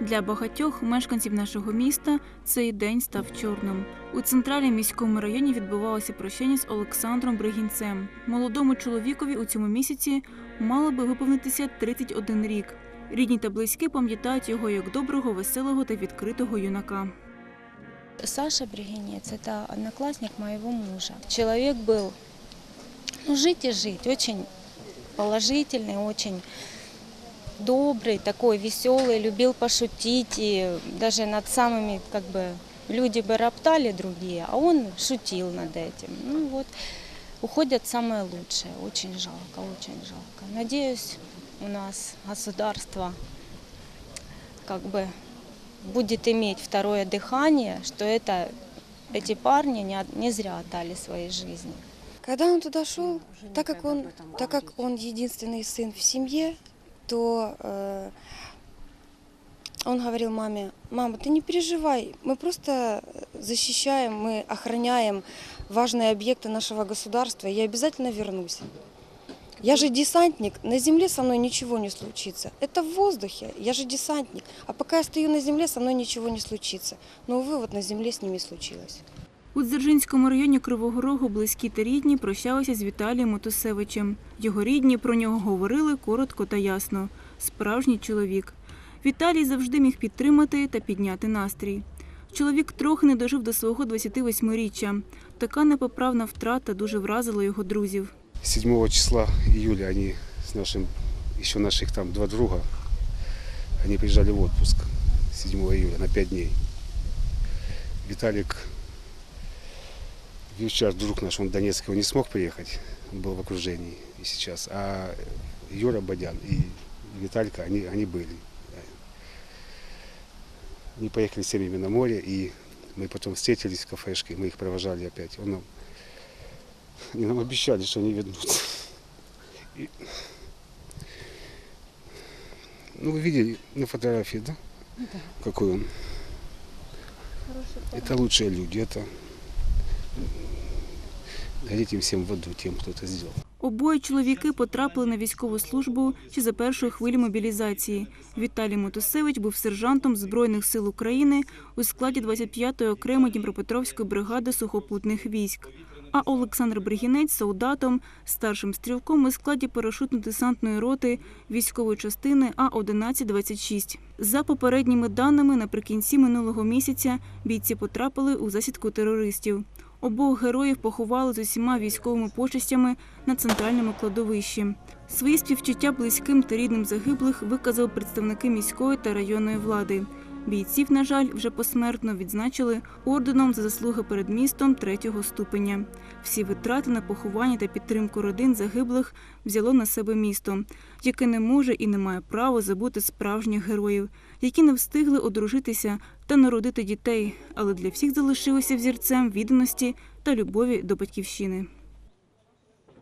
Для багатьох мешканців нашого міста цей день став чорним. У центральному міському районі відбувалося прощання з Олександром Бригінцем. Молодому чоловікові у цьому місяці мало би виповнитися 31 рік. Рідні та близькі пам'ятають його як доброго, веселого та відкритого юнака. Саша Бригинец – это одноклассник моего мужа. Человек был, ну, жить и жить, очень положительный, очень добрый, такой веселый, любил пошутить. И даже над самыми, как бы, люди бы роптали другие, а он шутил над этим. Ну вот, уходят самое лучшее. Очень жалко, очень жалко. Надеюсь, у нас государство как бы будет иметь второе дыхание, что это эти парни не, не зря отдали свои жизни. Когда он туда шел, так как он, так как он единственный сын в семье, то э, он говорил маме, мама, ты не переживай, мы просто защищаем, мы охраняем важные объекты нашего государства, и я обязательно вернусь. Я же десантник, на земле со мной ничего не случится. Это в воздухе, я же десантник. А пока я стою на земле, со мной ничего не случится. Но, увы, вот на земле с ними случилось. У Дзержинському районі Кривого Рогу близькі та рідні прощалися з Віталієм Мотусевичем. Його рідні про нього говорили коротко та ясно. Справжній чоловік. Віталій завжди міг підтримати та підняти настрій. Чоловік трохи не дожив до свого 28-річчя. Така непоправна втрата дуже вразила його друзів. 7 числа июля они с нашим, еще наших там два друга, они приезжали в отпуск 7 июля на 5 дней. Виталик Вивчар, друг наш, он в Донецк, он не смог приехать, он был в окружении и сейчас. А Юра Бадян и Виталька, они, они были. Они поехали с семьями на море, и мы потом встретились в кафешке, мы их провожали опять. Он нам они нам обещали, что они вернутся. И- Ну, вы видели на фотографии, да? Какой он. Это лучшие люди, это гореть им всем в тем, кто это сделал. Обоє чоловіки потрапили на військову службу ще за першої хвилі мобілізації. Віталій Мотусевич був сержантом Збройних сил України у складі 25-ї окремої Дніпропетровської бригади сухопутних військ. А Олександр Бригінець солдатом, старшим стрілком у складі парашутно-десантної роти військової частини А-1126. За попередніми даними, наприкінці минулого місяця бійці потрапили у засідку терористів. Обох героїв поховали з усіма військовими почестями на центральному кладовищі. Свої співчуття близьким та рідним загиблих виказали представники міської та районної влади. Бійців, на жаль, вже посмертно відзначили орденом за заслуги перед містом третього ступеня. Всі витрати на поховання та підтримку родин загиблих взяло на себе місто, яке не може і не має права забути справжніх героїв, які не встигли одружитися та народити дітей, але для всіх залишилися взірцем відданості та любові до батьківщини.